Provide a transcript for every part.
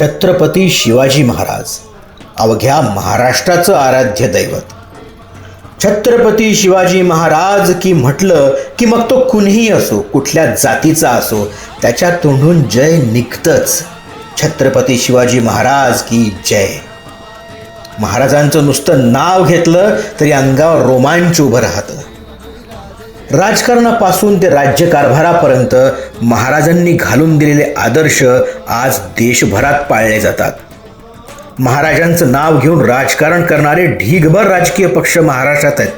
छत्रपती शिवाजी महाराज. अवघ्या महाराष्ट्राचं आराध्य दैवत. छत्रपती शिवाजी महाराज की म्हटलं की मग तो कुणीही असो कुठल्या जातीचा असो त्याच्या तोंडून जय निघतंच. छत्रपती शिवाजी महाराज की जय. महाराजांचं नुसतं नाव घेतलं तरी अंगावर रोमांच उभं राहतं. राजकारणापासून ते राज्यकारभारापर्यंत महाराजांनी घालून दिलेले आदर्श आज देशभरात पाळले जातात. महाराजांचं नाव घेऊन राजकारण करणारे ढीगभर राजकीय पक्ष महाराष्ट्रात आहेत.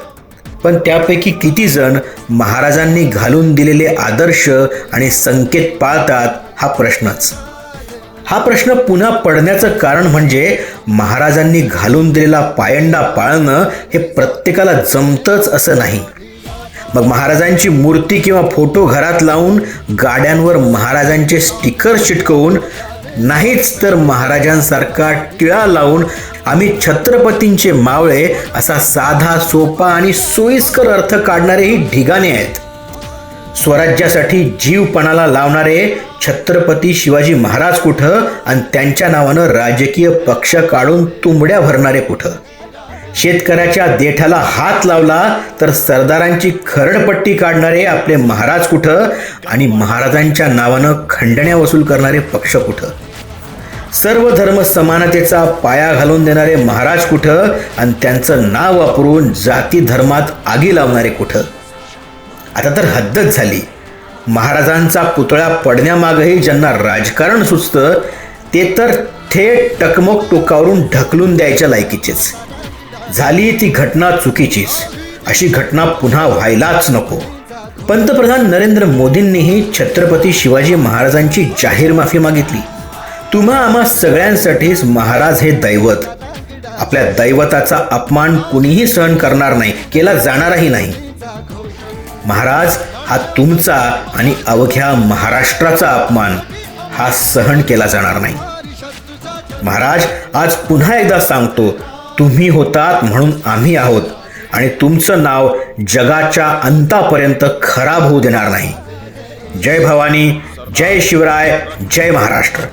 पण त्यापैकी किती जण महाराजांनी घालून दिलेले आदर्श आणि संकेत पाळतात हा प्रश्नच. हा प्रश्न पुन्हा पडण्याचं कारण म्हणजे महाराजांनी घालून दिलेला पायंडा पाळणं हे प्रत्येकाला जमतंच असं नाही. मग महाराजांची मूर्ती किंवा फोटो घरात लावून गाड्यांवर महाराजांचे स्टिकर चिटकवून नाहीच तर महाराजांसारखा टिळा लावून आम्ही छत्रपतींचे मावळे असा साधा सोपा आणि सोयीस्कर अर्थ काढणारेही ढिगाणे आहेत. स्वराज्यासाठी जीवपणाला लावणारे छत्रपती शिवाजी महाराज कुठं आणि त्यांच्या नावानं राजकीय पक्ष काढून तुंबड्या भरणारे कुठं? शेतकऱ्याच्या देठाला हात लावला तर सरदारांची खरडपट्टी काढणारे आपले महाराज कुठं आणि महाराजांच्या नावानं खंडण्या वसूल करणारे पक्ष कुठं? सर्व धर्म समानतेचा पाया घालून देणारे महाराज कुठं आणि त्यांचं नाव वापरून जाती धर्मात आगी लावणारे कुठं? आता तर हद्दच झाली. महाराजांचा पुतळा पडण्यामागही ज्यांना राजकारण सुचतं ते तर थेट टकमक टोकावरून ढकलून द्यायच्या लायकीचेच. झाली ती घटना चुकीचीच. अशी घटना पुन्हा व्हायलाच नको. पंतप्रधान नरेंद्र मोदींनीही छत्रपती शिवाजी महाराजांची जाहीर माफी मागितली. तुम्हा आम्हा सगळ्यांसाठीच महाराज हे दैवत. आपल्या दैवताचा अपमान कुणीही सहन करणार नाही केला जाणारही नाही. महाराज हा तुमचा आणि अवघ्या महाराष्ट्राचा अपमान हा सहन केला जाणार नाही. महाराज आज पुन्हा एकदा सांगतो तुम्ही होतात म्हणून आम्ही आहोत. आणि तुमचं नाव जगाच्या अंतापर्यंत खराब होऊ देणार नाही. जय भवानी जय शिवराय जय महाराष्ट्र.